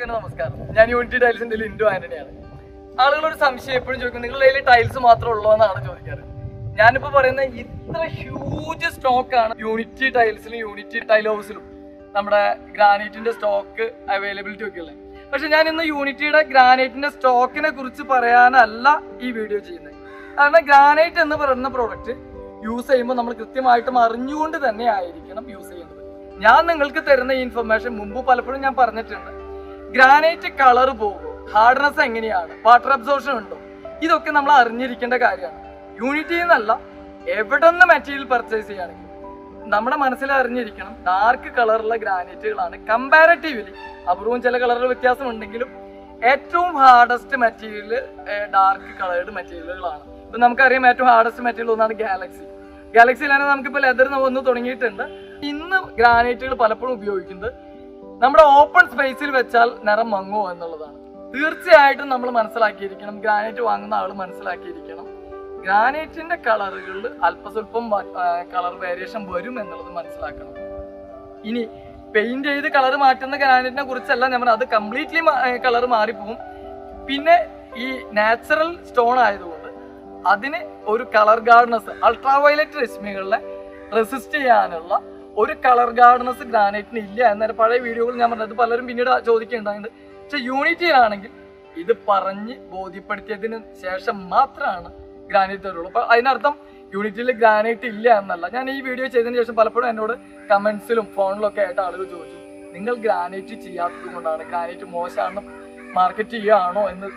തന്നെ നമസ്കാരം. ഞാൻ യൂണിറ്റി ടൈൽസിന്റെ ലിൻഡു ആന്റണിയാണ്. ആളുകളൊരു സംശയം എപ്പോഴും ചോദിക്കും നിങ്ങളുടെ കയ്യിൽ ടൈൽസ് മാത്രം ഉള്ളോ എന്നാണ് ചോദിക്കാറ്. ഞാനിപ്പോ പറയുന്ന ഇത്ര ഹ്യൂജ് സ്റ്റോക്ക് ആണ് യൂണിറ്റി ടൈൽസിലും യൂണിറ്റി ടൈൽ ഹൗസിലും നമ്മുടെ ഗ്രാനൈറ്റിന്റെ സ്റ്റോക്ക് അവൈലബിലിറ്റി ഒക്കെ ഉള്ളത്. പക്ഷെ ഞാൻ ഇന്ന് യൂണിറ്റിയുടെ ഗ്രാനൈറ്റിന്റെ സ്റ്റോക്കിനെ കുറിച്ച് പറയാനല്ല ഈ വീഡിയോ ചെയ്യുന്നത്. കാരണം ഗ്രാനൈറ്റ് എന്ന് പറയുന്ന പ്രോഡക്റ്റ് യൂസ് ചെയ്യുമ്പോൾ നമ്മൾ കൃത്യമായിട്ടും അറിഞ്ഞുകൊണ്ട് തന്നെ ആയിരിക്കണം യൂസ് ചെയ്യുന്നത് ഞാൻ നിങ്ങൾക്ക് തരുന്ന ഈ ഇൻഫർമേഷൻ മുമ്പ് പലപ്പോഴും ഞാൻ പറഞ്ഞിട്ടുണ്ട്. ഗ്രാനൈറ്റ് കളർ പോകും ഹാർഡ്നെസ് എങ്ങനെയാണ്? വാട്ടർ അബ്സോർഷൻ ഉണ്ടോ? ഇതൊക്കെ നമ്മൾ അറിഞ്ഞിരിക്കേണ്ട കാര്യമാണ്. യൂണിറ്റി എന്നല്ല എവിടെ നിന്ന് മെറ്റീരിയൽ പർച്ചേസ് ചെയ്യുകയാണെങ്കിൽ നമ്മുടെ മനസ്സിൽ അറിഞ്ഞിരിക്കണം ഡാർക്ക് കളറുള്ള ഗ്രാനൈറ്റുകളാണ് കമ്പാരറ്റീവ്ലി അപൂർവം ചില കളറിൽ വ്യത്യാസം ഉണ്ടെങ്കിലും ഏറ്റവും ഹാർഡസ്റ്റ് മെറ്റീരിയൽ ഡാർക്ക് കളേർഡ് മെറ്റീരിയലുകളാണ് ഇപ്പൊ നമുക്കറിയാം ഏറ്റവും ഹാർഡസ്റ്റ് മെറ്റീരിയൽ ഒന്നാണ് ഗാലക്സി ഗാലക്സിയിലാണ് നമുക്കിപ്പോൾ ലെതർ വന്ന് തുടങ്ങിയിട്ടുണ്ട്. ഇന്ന് ഗ്രാനൈറ്റുകൾ പലപ്പോഴും ഉപയോഗിക്കുന്നത് നമ്മുടെ ഓപ്പൺ സ്പേസിൽ വെച്ചാൽ നിറം മങ്ങുമോ എന്നുള്ളതാണ്. തീർച്ചയായിട്ടും നമ്മൾ മനസ്സിലാക്കിയിരിക്കണം. ഗ്രാനൈറ്റ് വാങ്ങുന്ന ആൾ മനസ്സിലാക്കിയിരിക്കണം. ഗ്രാനൈറ്റിന്റെ കളറുകളിൽ അല്പസ്വല്പം കളർ വേരിയേഷൻ വരും എന്നുള്ളത് മനസ്സിലാക്കണം. ഇനി പെയിന്റ് ചെയ്ത് കളർ മാറ്റുന്ന ഗ്രാനൈറ്റിനെ കുറിച്ചല്ല നമ്മൾ അത് കംപ്ലീറ്റ്ലി കളർ മാറിപ്പോവും. പിന്നെ ഈ നാച്ചുറൽ സ്റ്റോൺ ആയതുകൊണ്ട് അതിന് ഒരു colour hardness ultra violet resist ചെയ്യാനുള്ള ഒരു കളർ ഗാർഡനസ് ഗ്രാനൈറ്റിന് ഇല്ല എന്നൊരു പഴയ വീഡിയോകൾ ഞാൻ പറഞ്ഞത്. പലരും പിന്നീട് ചോദിക്കുന്നുണ്ടായിട്ടുണ്ട് പക്ഷെ ആണെങ്കിൽ ഇത് പറഞ്ഞ് ബോധ്യപ്പെടുത്തിയതിന് ശേഷം മാത്രമാണ് ഗ്രാനൈറ്റ് തരുള്ളൂ. അപ്പൊ അതിനർത്ഥം യൂണിറ്റിൽ ഗ്രാനൈറ്റ് ഇല്ല എന്നല്ല. ഞാൻ ഈ വീഡിയോ ചെയ്തതിന് ശേഷം പലപ്പോഴും എന്നോട് കമന്റ്സിലും ഫോണിലും ഒക്കെ ആയിട്ട് ആളുകൾ ചോദിച്ചു നിങ്ങൾ ഗ്രാനൈറ്റ് ചെയ്യാത്തത് കൊണ്ടാണ്? ഗ്രാനൈറ്റ് മോശമാണ് മാർക്കറ്റ് ചെയ്യുകയാണോ? എന്ന്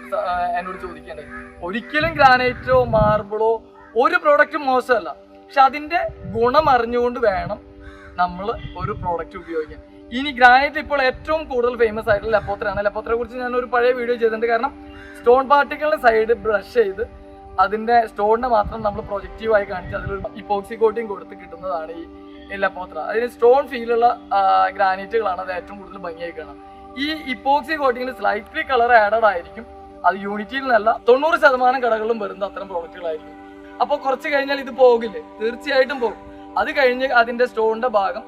എന്നോട് ചോദിക്കേണ്ടത്. ഒരിക്കലും ഗ്രാനൈറ്റോ മാർബിളോ ഒരു പ്രോഡക്റ്റും മോശമല്ല. പക്ഷെ അതിന്റെ ഗുണം അറിഞ്ഞുകൊണ്ട് വേണം നമ്മൾ ഒരു പ്രോഡക്റ്റ് ഉപയോഗിക്കാം. ഇനി ഗ്രാനൈറ്റ് ഇപ്പോൾ ഏറ്റവും കൂടുതൽ ഫേമസ് ആയിട്ടുള്ള ലപ്പോത്രയാണ് ലപ്പോത്രയെ കുറിച്ച് ഞാൻ ഒരു പഴയ വീഡിയോ ചെയ്തിട്ടുണ്ട്. കാരണം സ്റ്റോൺ പാർട്ടിക്കളുടെ സൈഡ് ബ്രഷ് ചെയ്ത് അതിന്റെ സ്റ്റോണിനെ മാത്രം നമ്മൾ പ്രൊജക്റ്റീവായി കാണിച്ച് അതിലൊരു ഇപ്പോക്സി കോട്ടിങ് കൊടുത്ത് കിട്ടുന്നതാണ് ഈ ലപ്പോത്ര അതിന് സ്റ്റോൺ ഫീലുള്ള ഗ്രാനൈറ്റുകളാണ് അത് ഏറ്റവും കൂടുതൽ ഭംഗിയായി കാണാം. ഈ ഇപ്പോക്സി കോട്ടിങ്ങിൽ സ്ലൈറ്റ്ലി കളർ ആഡഡ് ആയിരിക്കും. അത് യൂണിറ്റിയിൽ നിന്നല്ല തൊണ്ണൂറ് ശതമാനം കടകളിലും വരുന്ന അത്തരം പ്രോഡക്റ്റുകളായിരിക്കും അപ്പോൾ കുറച്ച് കഴിഞ്ഞാൽ ഇത് പോകില്ലേ? തീർച്ചയായിട്ടും പോകും. അത് കഴിഞ്ഞ് അതിന്റെ സ്റ്റോണിന്റെ ഭാഗം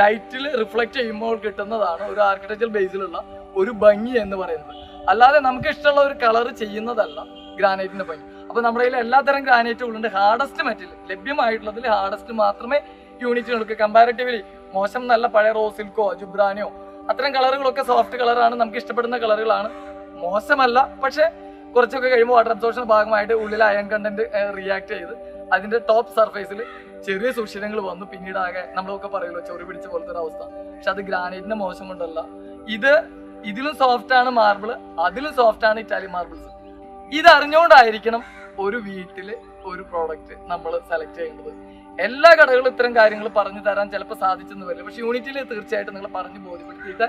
ലൈറ്റിൽ റിഫ്ലക്ട് ചെയ്യുമ്പോൾ കിട്ടുന്നതാണ് ഒരു ആർക്കിടെക്ചർ ബേസിലുള്ള ഒരു ഭംഗി എന്ന് പറയുന്നത്. അല്ലാതെ നമുക്ക് ഇഷ്ടമുള്ള ഒരു കളർ ചെയ്യുന്നതല്ല ഗ്രാനൈറ്റിന്റെ ഭംഗി. അപ്പോൾ നമ്മുടെ കയ്യിൽ എല്ലാത്തരം ഗ്രാനൈറ്റുകളുണ്ട് ഹാർഡസ്റ്റ് മെറ്റീരിയൽ ലഭ്യമായിട്ടുള്ളതിൽ ഹാർഡസ്റ്റ് മാത്രമേ യൂണിറ്റുകൾക്ക് കമ്പാരിറ്റീവ്ലി മോശം നല്ല പഴയ റോസിൽക്കോ ജുബ്രാനോ അത്തരം കളറുകളൊക്കെ സോഫ്റ്റ് കളറാണ് നമുക്ക് ഇഷ്ടപ്പെടുന്ന കളറുകളാണ്. മോശമല്ല പക്ഷേ കുറച്ചൊക്കെ കഴിയുമ്പോൾ വാട്ടർ അബ്സോർഷൻ ഭാഗമായിട്ട് ഉള്ളിൽ അയൺ കണ്ടന്റ് റിയാക്ട് ചെയ്ത് അതിന്റെ ടോപ്പ് സർഫേസിൽ ചെറിയ സുഷിരങ്ങൾ വന്നു. പിന്നീട് ആകെ നമ്മളൊക്കെ പറയുമല്ലോ ചൊറി പിടിച്ച പോലത്തെ ഒരു അവസ്ഥ. പക്ഷെ അത് ഗ്രാനൈറ്റിന്റെ മോശം കൊണ്ടല്ല. ഇത് ഇതിലും സോഫ്റ്റ് ആണ് മാർബിൾ അതിലും സോഫ്റ്റ് ആണ് ഇറ്റാലിയൻ മാർബിൾസ് ഇത് അറിഞ്ഞുകൊണ്ടായിരിക്കണം ഒരു വീട്ടിൽ ഒരു പ്രോഡക്റ്റ് നമ്മൾ സെലക്ട് ചെയ്യേണ്ടത്. എല്ലാ കടകളും ഇത്തരം കാര്യങ്ങൾ പറഞ്ഞു തരാൻ ചിലപ്പോൾ സാധിച്ചെന്ന് വരില്ല. പക്ഷെ യൂണിറ്റിൽ തീർച്ചയായിട്ടും നിങ്ങൾ പറഞ്ഞു ബോധ്യപ്പെടുത്തിയിട്ട്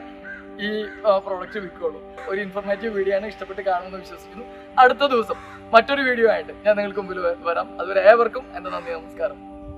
ഈ പ്രോഡക്റ്റ് വിൽക്കുകയുള്ളൂ ഒരു ഇൻഫോർമേറ്റീവ് വീഡിയോ ആണ് ഇഷ്ടപ്പെട്ട് കാണുമെന്ന് വിശ്വസിക്കുന്നു. അടുത്ത ദിവസം മറ്റൊരു വീഡിയോ ആയിട്ട് ഞാൻ നിങ്ങൾക്ക് മുമ്പിൽ വരാം. അതുവരെ ഏവർക്കും എന്റെ നന്ദി നമസ്കാരം.